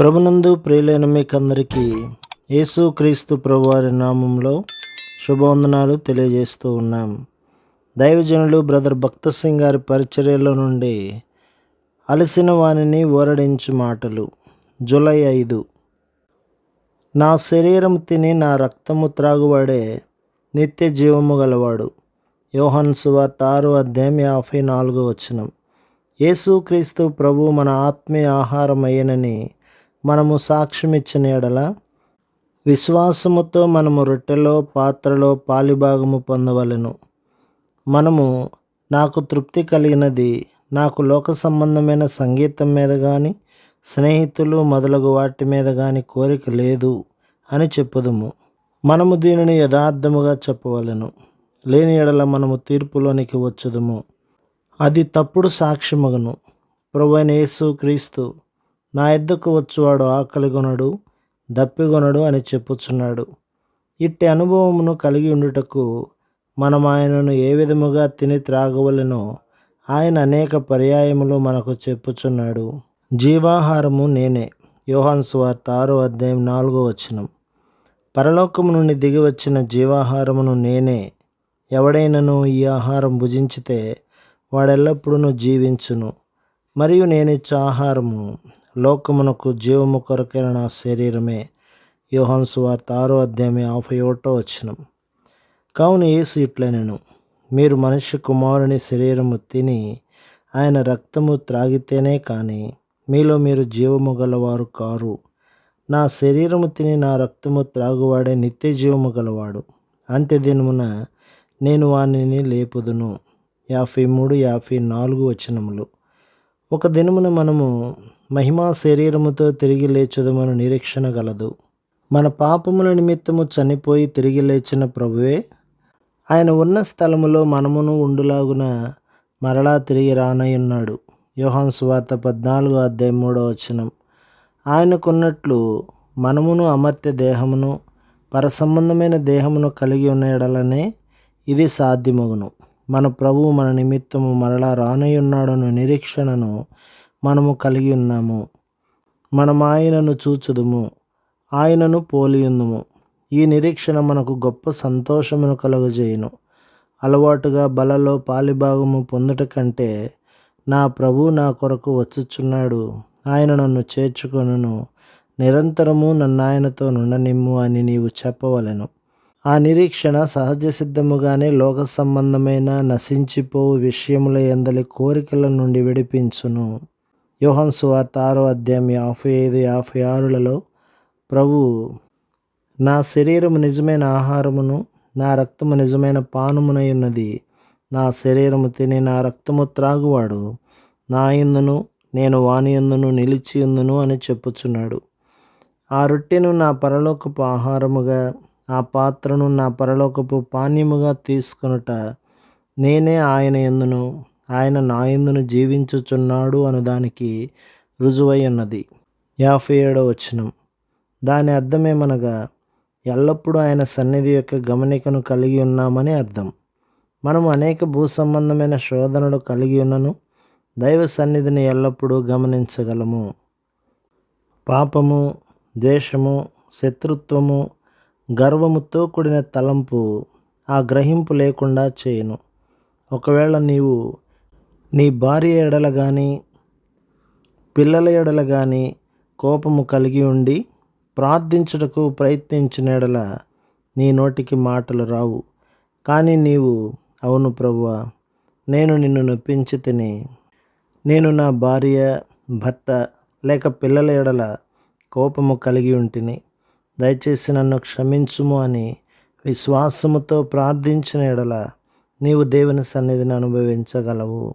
ప్రభునందు ప్రియులైన మీకందరికీ యేసు క్రీస్తు ప్రభువారి నామంలో శుభవందనాలు తెలియజేస్తూ ఉన్నాం. దైవజనులు బ్రదర్ భక్త సింగ్ గారి పరిచర్యలో నుండి అలసిన వానిని ఓరడించు మాటలు. జూలై ఐదు. నా శరీరం తిని నా రక్తము త్రాగువాడే నిత్య జీవము గలవాడు. యోహన్ సువార్త ఆరు అధ్యాయం యాభై నాలుగో వచనం. యేసుక్రీస్తు ప్రభు మన ఆత్మీయ ఆహారం అయ్యనని మనము సాక్ష్యమిచ్చిన ఎడల విశ్వాసముతో మనము రొట్టెలో పాత్రలో పాలిభాగము పొందవలెను. మనము నాకు తృప్తి కలిగినది నాకు లోక సంబంధమైన సంగీతం మీద కానీ స్నేహితులు మొదలగు వాటి మీద కానీ కోరిక లేదు అని చెప్పుదుము. మనము దీనిని యథార్థముగా చెప్పవలెను. లేని ఎడల మనము తీర్పులోనికి వచ్చుదుము. అది తప్పుడు సాక్ష్యమగును. ప్రభువైన యేసు క్రీస్తు నా ఎద్దుకు వచ్చువాడు ఆకలిగొనడు దప్పిగొనడు అని చెప్పుచున్నాడు. ఇట్టి అనుభవమును కలిగి ఉండుటకు మనం ఆయనను ఏ విధముగా తిని త్రాగవలెనో ఆయన అనేక పర్యాయములు మనకు చెప్పుచున్నాడు. జీవాహారము నేనే. యోహాన్ స్వార్త ఆరో అధ్యాయం నాలుగో వచనం. పరలోకము నుండి దిగి వచ్చిన జీవాహారమును నేనే. ఎవడైనను ఈ ఆహారం భుజించితే వాడెల్లప్పుడూ జీవించును. మరియు నేనిచ్చే ఆహారము లోకమునకు జీవము కొరకైన నా శరీరమే యోహాన్ సువార్త ఆరో అధ్యాయమే యాభై ఒకటో వచ్చినం కావున యేసు ఇట్లనెను మీరు మనిషి కుమారుని శరీరము తిని ఆయన రక్తము త్రాగితేనే కానీ మీలో మీరు జీవము గలవారు కారు. నా శరీరము తిని నా రక్తము త్రాగువాడే నిత్య జీవము గలవాడు. అంత్యదినమున నేను వానిని లేపుదును. యాభై మూడు యాభై నాలుగు వచనములు. ఒక దినమున మనము మహిమా శరీరముతో తిరిగి లేచుదమని నిరీక్షణ గలదు. మన పాపముల నిమిత్తము చనిపోయి తిరిగి లేచిన ప్రభువే ఆయన ఉన్న స్థలములో మనమును ఉండులాగున మరలా తిరిగి రానయ్యున్నాడు యోహాన్ సువార్త పద్నాలుగు అధ్యాయం మూడో వచనం. ఆయనకున్నట్లు మనమును అమర్త్య దేహమును పరసంబంధమైన దేహమును కలిగి ఉన్న ఎడలనే ఇది సాధ్యమగును. మన ప్రభువు మన నిమిత్తము మరలా రానయ్యున్నాడను నిరీక్షణను మనము కలిగి ఉన్నాము. మనం ఆయనను చూచుదుము. ఆయనను పోలియుందుము. ఈ నిరీక్షణ మనకు గొప్ప సంతోషమును కలుగజేయును. అలవాటుగా బలలో పాలిభాగము పొందుట కంటే నా ప్రభు నా కొరకు వచ్చుచున్నాడు. ఆయన నన్ను చేర్చుకొనును. నిరంతరము నన్ను ఆయనతో నుండనిమ్ము అని నీవు చెప్పవలెను. ఆ నిరీక్షణ సహజ సిద్ధముగానే లోక సంబంధమైన నశించిపోవు విషయముల ఎందలి కోరికల నుండి విడిపించును. యోహన్ సువార్త ఆరో అధ్యాయం యాభై ఐదు యాభై ఆరులలో ప్రభు నా శరీరము నిజమైన ఆహారమును నా రక్తము నిజమైన పానమునై ఉన్నది. నా శరీరము తిని నా రక్తము త్రాగువాడు. నా ఎందును నేను వాని ఎందును నిలిచి ఎందును అని చెప్పుచున్నాడు. ఆ రొట్టెను నా పరలోకపు ఆహారముగా ఆ పాత్రను నా పరలోకపు పానీయముగా తీసుకొనుట నేనే ఆయన ఎందును ఆయన నాయందును జీవించుచున్నాడు అను దానికి రుజువై ఉన్నది. యాభై ఏడవ వచనం. దాని అర్థమేమనగా ఎల్లప్పుడూ ఆయన సన్నిధి యొక్క గమనికను కలిగి ఉన్నామని అర్థం. మనం అనేక భూ సంబంధమైన శోధనలు కలిగి ఉన్నను దైవ సన్నిధిని ఎల్లప్పుడూ గమనించగలము. పాపము ద్వేషము శత్రుత్వము గర్వముతో కూడిన తలంపు ఆ గ్రహింపు లేకుండా చేయను. ఒకవేళ నీవు నీ భార్య ఎడల కానీ పిల్లల ఎడల కానీ కోపము కలిగి ఉండి ప్రార్థించుటకు ప్రయత్నించిన ఎడల నీ నోటికి మాటలు రావు. కానీ నీవు అవును ప్రభువా నేను నిన్ను నొప్పించి తిని నేను నా భార్య భర్త లేక పిల్లల ఎడల కోపము కలిగి ఉంటిని దయచేసి నన్ను క్షమించుము అని విశ్వాసముతో ప్రార్థించిన ఎడల నీవు దేవుని సన్నిధిని అనుభవించగలవు.